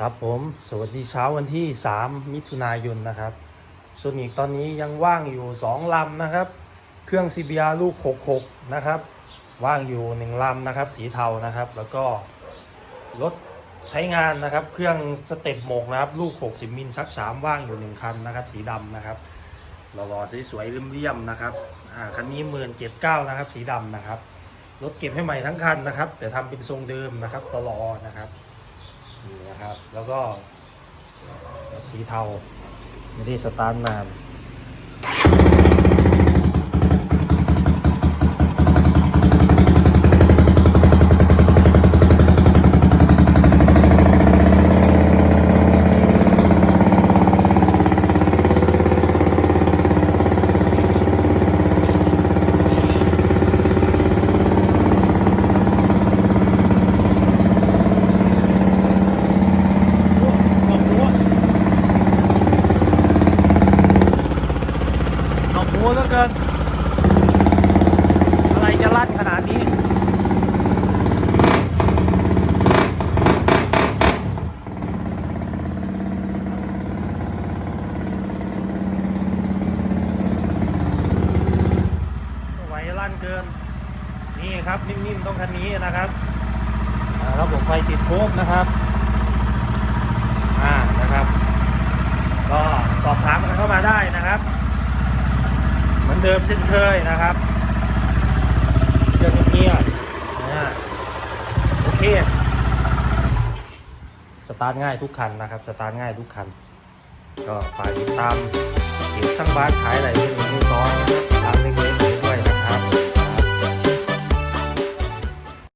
ครับผมสวัสดีเช้าวันที่ 3 มิถุนายนนะครับส่วนอีกตอนนี้ยังว่างอยู่ 2 ลำนะครับ เครื่อง CBR ลูก 66 นะครับ ว่างอยู่ 1 ลำนะครับ สีเทานะครับ แล้วก็รถใช้งานนะครับ เครื่องสเต็ปโหมกนะครับ ลูก 60 มิลชัก3ว่างอยู่ 1 คันนะครับ สีดำนะครับหล่อๆสวยๆเลี่ยมๆนะครับอ่าคันนี้หมื่นเจ็ดเก้านะครับ สีดำนะครับรถเก็บให้ใหม่ทั้งคันนะครับแต่ทำเป็นทรงเดิมนะครับตลอนะครับ นี่นะครับ แล้วก็สีเทาไม่ได้สตาร์ทนาน หัวเหลือเกิน อะไรจะลั่นขนาดนี้ ไหวลั่นเกิน นี่ครับ นิ่มๆต้องคันนี้นะครับ ครับผมไฟติดโคบนะครับ อ่านะครับ ก็สอบถามกันเข้ามาได้นะครับ เดิมเช่นเคยนะครับเรื่องเงียบนะโอเค สตาร์ทง่ายทุกคันนะครับ สตาร์ทง่ายทุกคัน ก็ฝากติดตามเพจช่างบ้านขายอะไรเรื่องมือซ้อน